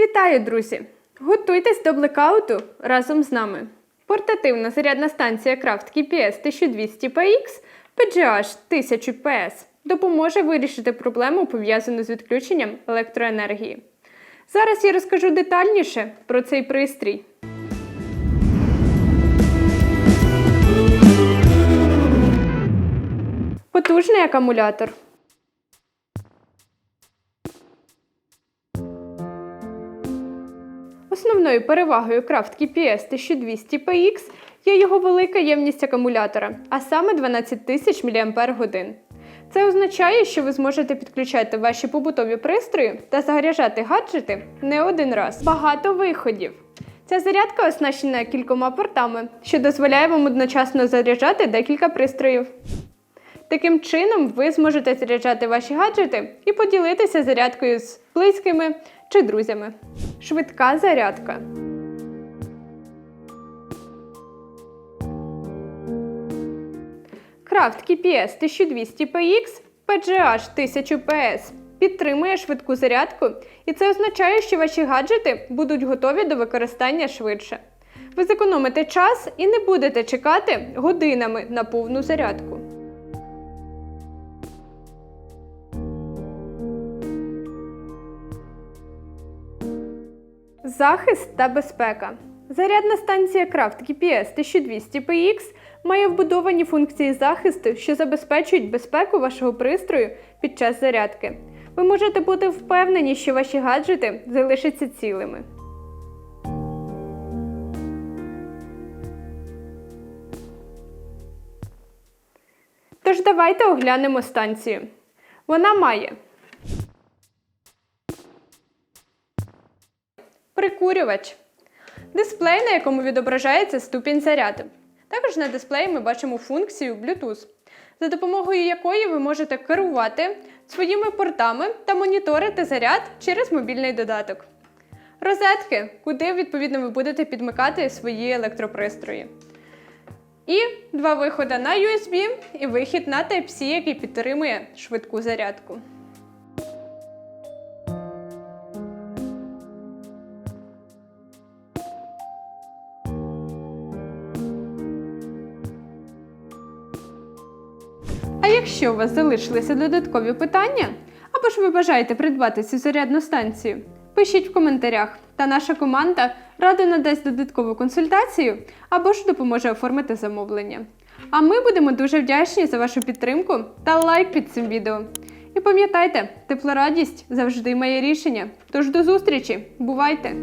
Вітаю, друзі! Готуйтесь до блекауту разом з нами. Портативна зарядна станція Craft KPS 1200 PX PGH 1000 PS допоможе вирішити проблему, пов'язану з відключенням електроенергії. Зараз я розкажу детальніше про цей пристрій. Потужний акумулятор. Основною перевагою Craft KPS 1200 PX є його велика ємність акумулятора, а саме 12 тисяч мАч. Це означає, що ви зможете підключати ваші побутові пристрої та заряджати гаджети не один раз. Багато виходів. Ця зарядка оснащена кількома портами, що дозволяє вам одночасно заряджати декілька пристроїв. Таким чином, ви зможете заряджати ваші гаджети і поділитися зарядкою з близькими чи друзями. Швидка зарядка. Craft KPS 1200 PX PGH 1000 PS підтримує швидку зарядку, і це означає, що ваші гаджети будуть готові до використання швидше. Ви зекономите час і не будете чекати годинами на повну зарядку. Захист та безпека. Зарядна станція Craft KPS 1200 PX має вбудовані функції захисту, що забезпечують безпеку вашого пристрою під час зарядки. Ви можете бути впевнені, що ваші гаджети залишаться цілими. Тож давайте оглянемо станцію. Вона має прикурювач, дисплей, на якому відображається ступінь заряду. Також на дисплеї ми бачимо функцію Bluetooth, за допомогою якої ви можете керувати своїми портами та моніторити заряд через мобільний додаток. Розетки, куди відповідно ви будете підмикати свої електропристрої. І два виходи на USB і вихід на Type-C, який підтримує швидку зарядку. Якщо у вас залишилися додаткові питання, або ж ви бажаєте придбати цю зарядну станцію, пишіть в коментарях, та наша команда радо надасть додаткову консультацію або ж допоможе оформити замовлення. А ми будемо дуже вдячні за вашу підтримку та лайк під цим відео. І пам'ятайте, теплорадість завжди має рішення. Тож до зустрічі! Бувайте!